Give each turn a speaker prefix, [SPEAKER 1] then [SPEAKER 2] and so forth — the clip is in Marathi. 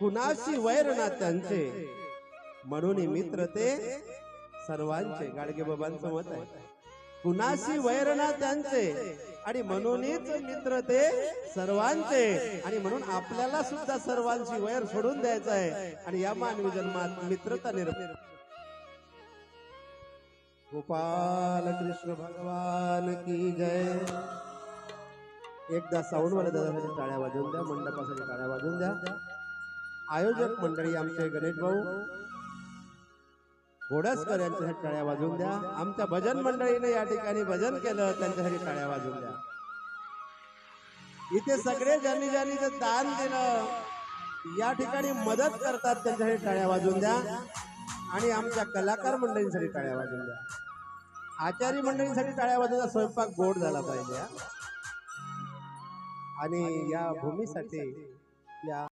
[SPEAKER 1] कुणाशी वैर ना त्यांचे? म्हणून मित्र ते सर्वांचे गाडगे बाबांचं मत आहे. कुणाशी वैर ना त्यांचे? आणि म्हणूनच मित्र ते सर्वांचे. आणि म्हणून आपल्याला सुद्धा सर्वांची वैर सोडून द्यायचं आहे. आणि या मानवी जन्मात मित्रता निर्माण गोपाल कृष्ण भगवान की जय. एकदा साऊंड वाला दादा म्हणजे टाळ्या वाजवून द्या मंडपासाठी टाळ्या वाजवून द्या. आयोजक मंडळी आमचे गणेश भाऊ. घोडसकर यांच्यासाठी टाळ्या वाजवून द्या. आमच्या भजन मंडळीने या ठिकाणी भजन केलं त्यांच्यासाठी टाळ्या वाजवून द्या. इथे सगळे ज्यांनी ज्यांनी जे दान दिलं या ठिकाणी मदत करतात त्यांच्यासाठी टाळ्या वाजवून द्या. आणि आमच्या कलाकार मंडळींसाठी टाळ्या वाजवून द्या. आचारी मंडळींसाठी टाळ्या वाजवून स्वयंपाक गोड झाला पाहिजे. आणि या भूमीसाठी या